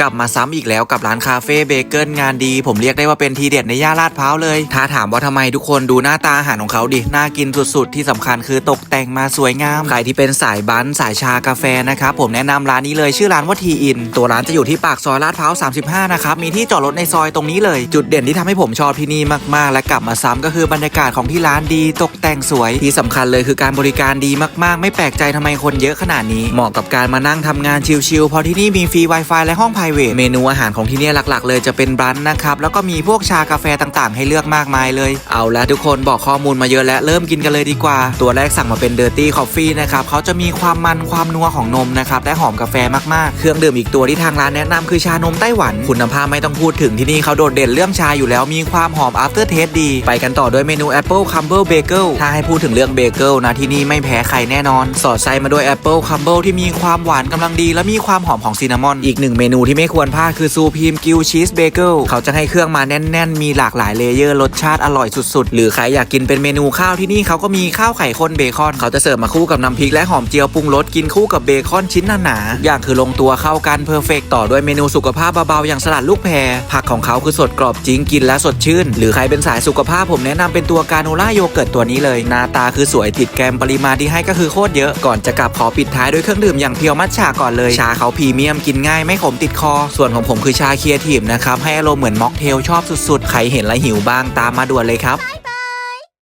กลับมาซ้ำอีกแล้วกับร้านคาเฟ่เบเกิลงานดี ผมเรียกได้ว่าเป็นทีเด็ดในย่านลาดพร้าวเลย ถ้าถามว่าทำไมทุกคนดูหน้าตาอาหารของเขาดิ น่ากินสุดๆ ที่สำคัญคือตกแต่งมาสวยงาม ใครที่เป็นสายบันสายชากาแฟนะครับ ผมแนะนำร้านนี้เลยชื่อร้านว่าทีอิน ตัวร้านจะอยู่ที่ปากซอยลาดพร้าว 35 นะครับ มีที่จอดรถในซอยตรงนี้เลย จุดเด่นที่ทำให้ผมชอบที่นี่มากๆ และกลับมาซ้ำก็คือบรรยากาศของที่ร้านดี ตกแต่งสวย ที่สำคัญเลยคือการบริการดีมากๆ ไม่แปลกใจทำไมคนเยอะขนาดนี้ เหมาะกับการมานั่งทำงานชิลๆเพราะที่นี่มีฟรี Wi-Fi และห้อง p r i v a t เมนูอาหารของที่นี่หลักๆ เลยจะเป็นบรันช์นะครับแล้วก็มีพวกชากาแฟต่างๆ ให้เลือกมากมายเลย เอาละทุกคนบอกข้อมูลมาเยอะแล้วเริ่มกินกันเลยดีกว่า ตัวแรกสั่งมาเป็นเดอร์ตี้คอฟฟี่นะครับเขาจะมีความมันความนัวของนมนะครับและหอมกาแฟมากๆ เครื่องดื่มอีกตัวที่ทางร้านแนะนำคือชานมไต้หวัน คุณภาพไม่ต้องพูดถึงที่นี่เขาโดดเด่นเรื่องชาอยู่แล้วมีความหอม after taste ดี ไปกันต่อด้วยเมนู Apple Crumble Bagel ถ้าให้พูดถึงเรื่องเบเกิลนะที่นี่ไม่แพ้ใครแน่นอน สอดไส้มาด้วย Apple Crumble ที่มีความหวานกำลังดี และมีความหอมของซินนามอนอีกหนึ่งเมนูที่ไม่ควรพลาดคือซูพีมกิวชีสเบเกิลเขาจะให้เครื่องมาแน่น ๆ มีหลากหลายเลเยอร์รสชาติอร่อยสุด ๆ หรือใครอยากกินเป็นเมนูข้าวที่นี่เขาก็มีข้าวไข่ข้นเบคอน เขาจะเสิร์ฟมาคู่กับน้ำพริกและหอมเจียวปรุงรสกินคู่กับเบคอนชิ้นหนาๆอย่างคือลงตัวเข้ากันเพอร์เฟกต่อด้วยเมนูสุขภาพเบาๆอย่างสลัดลูกแพรผักของเขาคือสดกรอบจริงกินและสดชื่น หรือใครเป็นสายสุขภาพผมแนะนำเป็นตัวกาโนล่าโยเกิร์ตตัวนี้เลยหน้าตาคือสวยติดแกมปริมาณที่ให้ก็คือโคตรเยอะก่อนจะกลับขอปิดท้ายด้วยเครื่องดื่มอย่างเพียวมัทฉะก่อนเลยชาเขาพรีเมียมกินง่ายไม่ขมติดคอส่วนของผมคือชาเคียทีมนะครับ ให้อารมณ์เหมือนม็อกเทลชอบสุดๆ ใครเห็นแล้วหิวบ้างตามมาด่วนเลยครับ